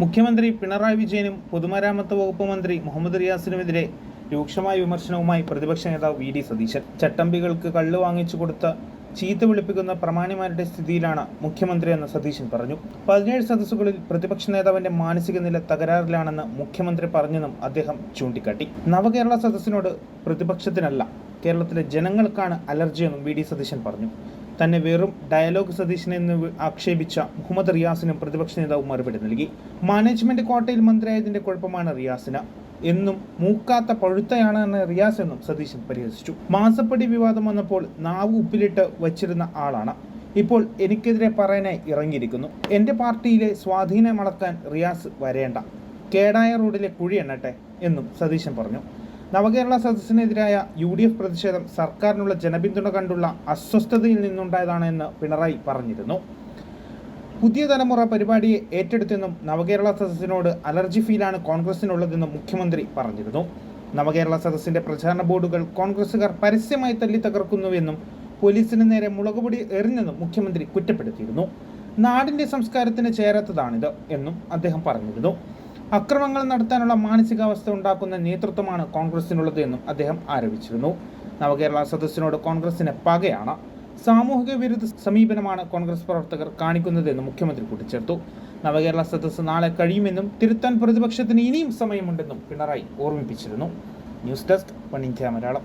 മുഖ്യമന്ത്രി പിണറായി വിജയനും പൊതുമരാമത്ത് വകുപ്പ് മന്ത്രി മുഹമ്മദ് റിയാസിനുമെതിരെ രൂക്ഷമായ വിമർശനവുമായി പ്രതിപക്ഷ നേതാവ് വി ഡി സതീശൻ. ചട്ടമ്പികൾക്ക് കള്ളു വാങ്ങിച്ചു കൊടുത്ത ചീത്ത വിളിപ്പിക്കുന്ന പ്രമാണിമാരുടെ സ്ഥിതിയിലാണ് മുഖ്യമന്ത്രി എന്ന് സതീശൻ പറഞ്ഞു. പതിനേഴ് സദസ്സുകളിൽ പ്രതിപക്ഷ നേതാവിന്റെ മാനസിക നില തകരാറിലാണെന്ന് മുഖ്യമന്ത്രി പറഞ്ഞെന്നും അദ്ദേഹം ചൂണ്ടിക്കാട്ടി. നവകേരള സദസ്സിനോട് പ്രതിപക്ഷത്തിനല്ല കേരളത്തിലെ ജനങ്ങൾക്കാണ് അലർജിയെന്നും വി ഡി സതീശൻ പറഞ്ഞു. തന്നെ വെറും ഡയലോഗ് സതീശനെ എന്ന് ആക്ഷേപിച്ച മുഹമ്മദ് റിയാസിനും പ്രതിപക്ഷ നേതാവ് മറുപടി നൽകി. മാനേജ്മെന്റ് കോട്ടയിൽ മന്ത്രിയായതിന്റെ കുഴപ്പമാണ് റിയാസിന്. എന്നും മൂക്കാത്ത പഴുത്തയാണ് എന്ന് റിയാസ് എന്നും സതീശൻ പരിഹസിച്ചു. മാസപ്പടി വിവാദം വന്നപ്പോൾ നാവ് ഉപ്പിലിട്ട് വച്ചിരുന്ന ആളാണ്. ഇപ്പോൾ എനിക്കെതിരെ പറയാനായി ഇറങ്ങിയിരിക്കുന്നു. എന്റെ പാർട്ടിയിലെ സ്വാധീനം അളക്കാൻ റിയാസ് വരേണ്ട. കേടായ റോഡിലെ കുഴി എണ്ണട്ടെ എന്നും സതീശൻ പറഞ്ഞു. നവകേരള സദസ്സിനെതിരായ യു ഡി എഫ് പ്രതിഷേധം സർക്കാരിനുള്ള ജനപിന്തുണ കണ്ടുള്ള അസ്വസ്ഥതയിൽ നിന്നുണ്ടായതാണ് എന്ന് പിണറായി പറഞ്ഞിരുന്നു. പുതിയ തലമുറ പരിപാടിയെ ഏറ്റെടുത്തെന്നും നവകേരള സദസ്സിനോട് അലർജി ഫീലാണ് കോൺഗ്രസിനുള്ളതെന്നും മുഖ്യമന്ത്രി പറഞ്ഞിരുന്നു. നവകേരള സദസ്സിന്റെ പ്രചാരണ ബോർഡുകൾ കോൺഗ്രസുകാർ പരസ്യമായി തല്ലി തകർക്കുന്നുവെന്നും പോലീസിന് നേരെ മുളകുപൊടി എറിഞ്ഞെന്നും മുഖ്യമന്ത്രി കുറ്റപ്പെടുത്തിയിരുന്നു. നാടിന്റെ സംസ്കാരത്തിന് ചേരാത്തതാണിത് എന്നും അദ്ദേഹം പറഞ്ഞിരുന്നു. അക്രമങ്ങൾ നടത്താനുള്ള മാനസികാവസ്ഥ ഉണ്ടാക്കുന്ന നേതൃത്വമാണ് കോൺഗ്രസിനുള്ളത് എന്നും അദ്ദേഹം ആരോപിച്ചിരുന്നു. നവകേരള സദസ്സിനോട് കോൺഗ്രസിന് പകയാണ് സാമൂഹിക വിരുദ്ധ സമീപനമാണ് കോൺഗ്രസ് പ്രവർത്തകർ കാണിക്കുന്നതെന്ന് മുഖ്യമന്ത്രി കൂട്ടിച്ചേർത്തു. നവകേരള സദസ് നാളെ കഴിയുമെന്നും തിരുത്താൻ പ്രതിപക്ഷത്തിന് ഇനിയും സമയമുണ്ടെന്നും പിണറായി ഓർമ്മിപ്പിച്ചിരുന്നു. News desk Malayalam